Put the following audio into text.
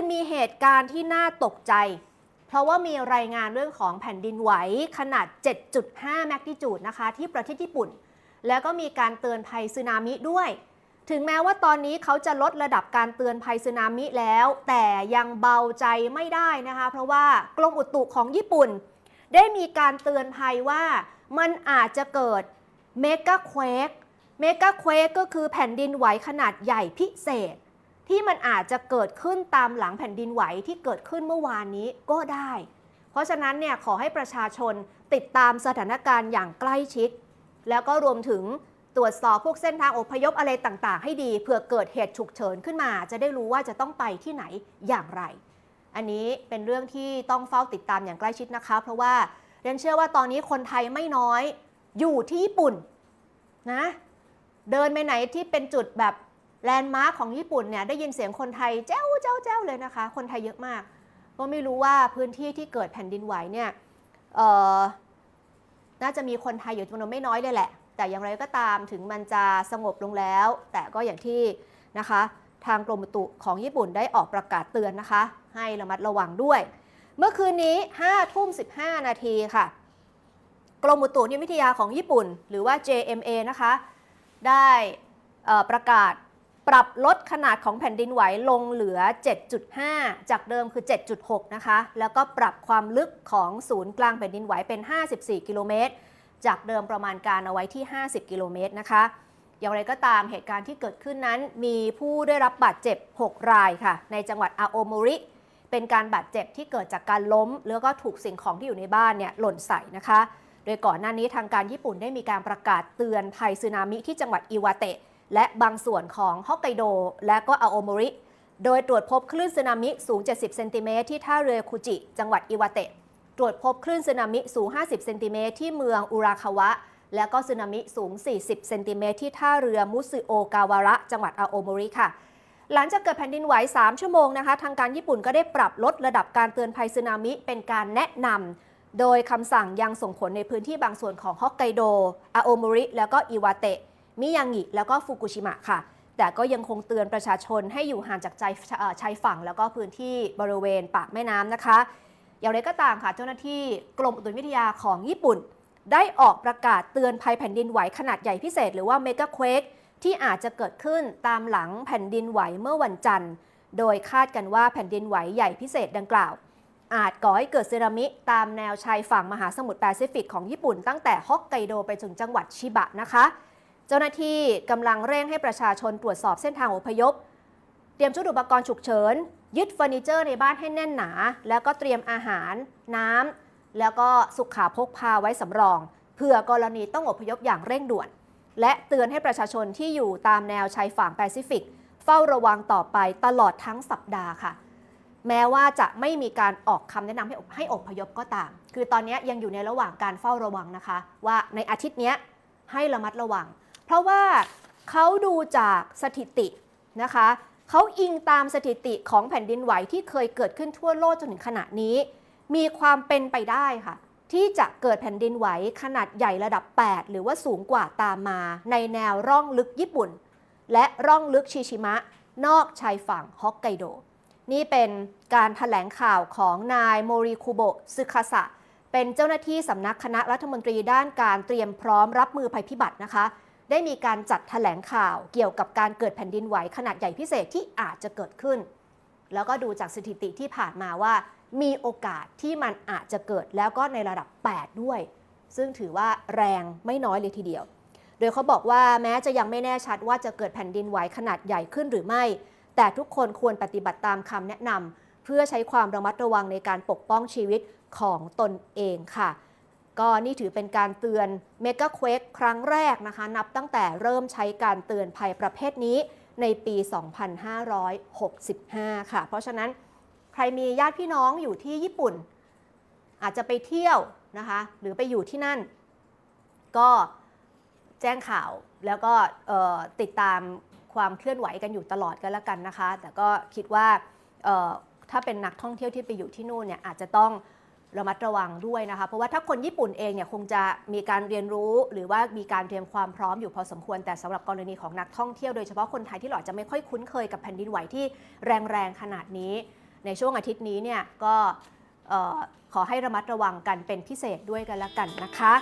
นมีเหตุการณ์ที่น่าตกใจ เพราะว่ามีรายงานเรื่องของแผ่นดินไหวขนาด 7.5 แมกนิจูดนะคะ ที่ประเทศญี่ปุ่น แล้วก็มีการเตือนภัยสึนามิด้วย ถึงแม้ว่าตอนนี้เขาจะลดระดับการเตือนภัยสึนามิแล้ว แต่ยังเบาใจไม่ได้นะคะ เพราะว่ากรมอุตุของญี่ปุ่น ได้มีการเตือนภัยว่ามันอาจจะเกิดเมกะเควกเมกะเควกก็คือแผ่นดินไหวขนาดใหญ่พิเศษ ที่มันอาจจะเกิดขึ้นตามหลังแผ่นดินไหวที่เกิดขึ้นเมื่อวานนี้ก็ได้ เพราะฉะนั้นเนี่ยขอให้ประชาชนติดตามสถานการณ์อย่างใกล้ชิด แล้วก็รวมถึงตรวจสอบพวกเส้นทางอพยพอะไรต่างๆ ให้ดีเผื่อเกิดเหตุฉุกเฉินขึ้นมา จะได้รู้ว่าจะต้องไปที่ไหนอย่างไร อันนี้เป็นเรื่องที่ต้องเฝ้าติดตามอย่างใกล้ชิดนะคะ เพราะว่าเรนเชื่อว่าตอนนี้คนไทยไม่น้อยอยู่ที่ญี่ปุ่นนะเดินไปไหนที่เป็นจุดแบบ แลนด์มาร์คของญี่ปุ่นเนี่ยได้ยินเสียงคนไทยเจ้าเจ้าเจ้าเลยนะคะ คนไทยเยอะมาก ก็ไม่รู้ว่าพื้นที่ที่เกิดแผ่นดินไหวเนี่ยน่าจะมีคนไทยอยู่จำนวนไม่น้อยเลยแหละ แต่อย่างไรก็ตามถึงมันจะสงบลงแล้ว แต่ก็อย่างที่นะคะ ทางกรมอุตุของญี่ปุ่นได้ออกประกาศเตือนนะคะ ให้ระมัดระวังด้วย เมื่อคืนนี้5ทุ่ม15 นาทีค่ะ กรมอุตุนิยมวิทยาของญี่ปุ่น หรือว่า JMA นะคะ ได้ประกาศ ปรับลดขนาดของแผ่นดินไหวลงเหลือ 7.5 จากเดิมคือ 7.6 นะคะ แล้วก็ปรับความลึกของศูนย์กลางแผ่นดินไหวเป็น 54 กิโลเมตร จากเดิมประมาณการเอาไว้ที่ 50 กิโลเมตรนะคะ อย่างไรก็ตามเหตุการณ์ที่เกิดขึ้นนั้นมีผู้ได้รับบาดเจ็บ 6 รายค่ะ ในจังหวัดอาโอโมริ เป็นการบาดเจ็บที่เกิดจากการล้ม แล้วก็ถูกสิ่งของที่อยู่ในบ้านเนี่ยหล่นใส่นะคะ โดยก่อนหน้านี้ทางการญี่ปุ่นได้มีการประกาศเตือนภัยสึนามิที่จังหวัดอิวาเตะ และบางส่วนของฮอกไกโด และก็อาโอโมริ โดยตรวจพบคลื่นสึนามิสูง 70 เซนติเมตรที่ท่าเรือคุจิ จังหวัดอิวาเตะ ตรวจพบคลื่นสึนามิสูง 50 เซนติเมตรที่เมืองอุราคาวะ และก็สึนามิสูง 40 เซนติเมตรที่ท่าเรือมุสึโอกาวาระ จังหวัดอาโอโมริค่ะหลังจากเกิดแผ่นดินไหว 3 ชั่วโมงนะคะ ทางการญี่ปุ่นก็ได้ปรับลดระดับการเตือนภัยสึนามิเป็นการแนะนำ โดยคำสั่งยังส่งผลในพื้นที่บางส่วนของฮอกไกโดอาโอโมริ แล้วก็อิวาเตะ มิยางิแล้วก็ฟุกุชิมะค่ะ แต่ก็ยังคงเตือนประชาชนให้อยู่ห่างจากชายฝั่ง แล้วก็พื้นที่บริเวณปากแม่น้ำนะคะ อย่างไรก็ตามค่ะเจ้าหน้าที่กรมอุตุนิยมวิทยาของญี่ปุ่น ได้ออกประกาศเตือนภัยแผ่นดินไหวขนาดใหญ่พิเศษ หรือว่าเมกะเควกที่อาจจะเกิดขึ้นตามหลังแผ่นดินไหวเมื่อวันจันทร์ โดยคาดกันว่าแผ่นดินไหวใหญ่พิเศษดังกล่าว อาจก่อให้เกิดสึนามิตามแนวชายฝั่งมหาสมุทรแปซิฟิกของญี่ปุ่นตั้งแต่ฮอกไกโดไปถึงจังหวัดชิบะนะคะ เจ้าหน้าที่กำลังเร่งให้ประชาชนตรวจสอบเส้นทางอพยพ เตรียมชุดอุปกรณ์ฉุกเฉิน ยึดเฟอร์นิเจอร์ในบ้านให้แน่นหนา แล้วก็เตรียมอาหาร น้ำแล้วก็สุขาพกพาไว้สำรองเผื่อกรณีต้องอพยพอย่างเร่งด่วน และเตือนให้ประชาชนที่อยู่ตามแนวชายฝั่งแปซิฟิก เฝ้าระวังต่อไปตลอดทั้งสัปดาห์ค่ะแม้ว่าจะไม่มีการออกคำแนะนำให้ให้อพยพก็ตาม คือตอนนี้ยังอยู่ในระหว่างการเฝ้าระวังนะคะ ว่าในอาทิตย์นี้ให้ระมัดระวัง เพราะว่าเขาดูจากสถิตินะคะเขาอิงตามสถิติของแผ่นดินไหวที่เคยเกิดขึ้นทั่วโลกจนถึงขณะนี้ มีความเป็นไปได้ค่ะ ที่จะเกิดแผ่นดินไหวขนาดใหญ่ระดับ 8 หรือว่าสูงกว่าตามมา ในแนวร่องลึกญี่ปุ่น และร่องลึกชิชิมะ นอกชายฝั่งฮอกไกโด นี่เป็นการถแถลงข่าวของนายโมริคุโบะซึคาสะเป็นเจ้าหน้าที่สำนักคณะรัฐมนตรีด้านการเตรียมพร้อมรับมือภัยพิบัตินะคะ ได้มีการจัดถแถลงข่าวเกี่ยวกับการเกิดแผ่นดินไหวขนาดใหญ่พิเศษที่อาจจะเกิดขึ้น แล้วก็ดูจากสถิติที่ผ่านมาว่า มีโอกาสที่มันอาจจะเกิดแล้วก็ในระดับ 8 ด้วย ซึ่งถือว่าแรงไม่น้อยเลยทีเดียว โดยเขาบอกว่าแม้จะยังไม่แน่ชัดว่าจะเกิดแผ่นดินไหวขนาดใหญ่ขึ้นหรือไม่ แต่ทุกคนควรปฏิบัติตามคำแนะนำเพื่อใช้ความระมัดระวังในการปกป้องชีวิตของตนเองค่ะ ก็นี่ถือเป็นการเตือนเมกะเควกครั้งแรกนะคะ นับตั้งแต่เริ่มใช้การเตือนภัยประเภทนี้ในปี 2565 ค่ะ เพราะฉะนั้นใครมีญาติพี่น้องอยู่ที่ญี่ปุ่น อาจจะไปเที่ยวนะคะ หรือไปอยู่ที่นั่น ก็แจ้งข่าวแล้วก็ติดตามความเคลื่อนไหวกันอยู่ตลอดกันแล้วกันนะคะ แต่ก็คิดว่าถ้าเป็นนักท่องเที่ยวที่ไปอยู่ที่นู่นเนี่ยอาจจะต้อง ระมัดระวังด้วยนะคะ เพราะว่าถ้าคนญี่ปุ่นเองเนี่ยคงจะมีการเรียนรู้หรือว่ามีการเตรียมความพร้อมอยู่พอสมควรแต่สำหรับกรณีของนักท่องเที่ยวโดยเฉพาะคนไทยที่หลอดจะไม่ค่อยคุ้นเคยกับแผ่นดินไหวที่แรงๆขนาดนี้ ในช่วงอาทิตย์นี้เนี่ยก็ขอให้ระมัดระวังกันเป็นพิเศษด้วยกันละกันนะคะ